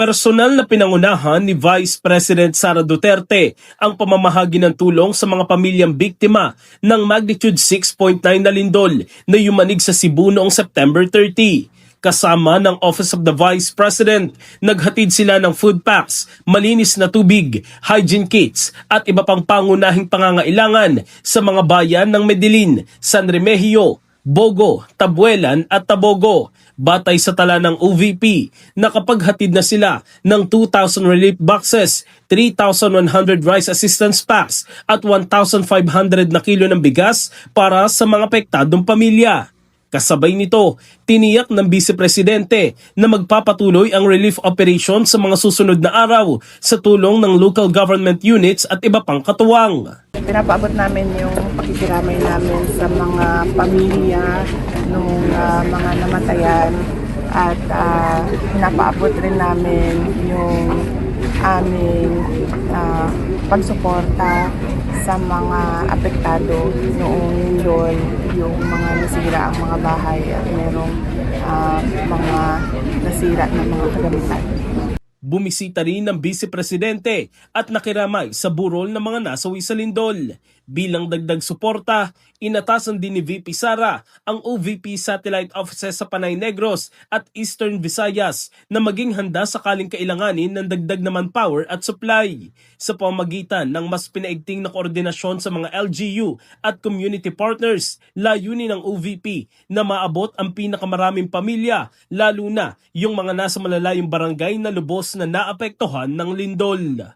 Personal na pinangunahan ni Vice President Sara Duterte ang pamamahagi ng tulong sa mga pamilyang biktima ng magnitude 6.9 na lindol na yumanig sa Cebu noong September 30. Kasama ng Office of the Vice President, naghatid sila ng food packs, malinis na tubig, hygiene kits at iba pang pangunahing pangangailangan sa mga bayan ng Medellin, San Remigio, Bogo, Tabuelan at Tabogo. Batay sa tala ng OVP, nakapaghatid na sila ng 2,000 relief boxes, 3,100 rice assistance packs at 1,500 na kilo ng bigas para sa mga apektadong pamilya. Kasabay nito, tiniyak ng Vice Presidente na magpapatuloy ang relief operation sa mga susunod na araw sa tulong ng local government units at iba pang katuwang. Pinapaabot namin yung pakikiramay namin sa mga pamilya nung ah, mga namatayan at uh, pinapaabot rin namin yung aming ah, pagsuporta sa mga apektado noong lindol, yung mga nasira ang mga bahay at merong ah, mga nasira ng mga kagamitan. Bumisita rin ng Vice Presidente at nakiramay sa burol ng mga nasawi sa lindol. Bilang dagdag suporta, inatasan din ni VP Sara ang OVP satellite offices sa Panay Negros at Eastern Visayas na maging handa sakaling kailanganin ng dagdag na manpower at supply. Sa pamagitan ng mas pinaigting na koordinasyon sa mga LGU at community partners, layunin ng OVP na maabot ang pinakamaraming pamilya, lalo na yung mga nasa malalayong barangay na lubos na naapektuhan ng lindol.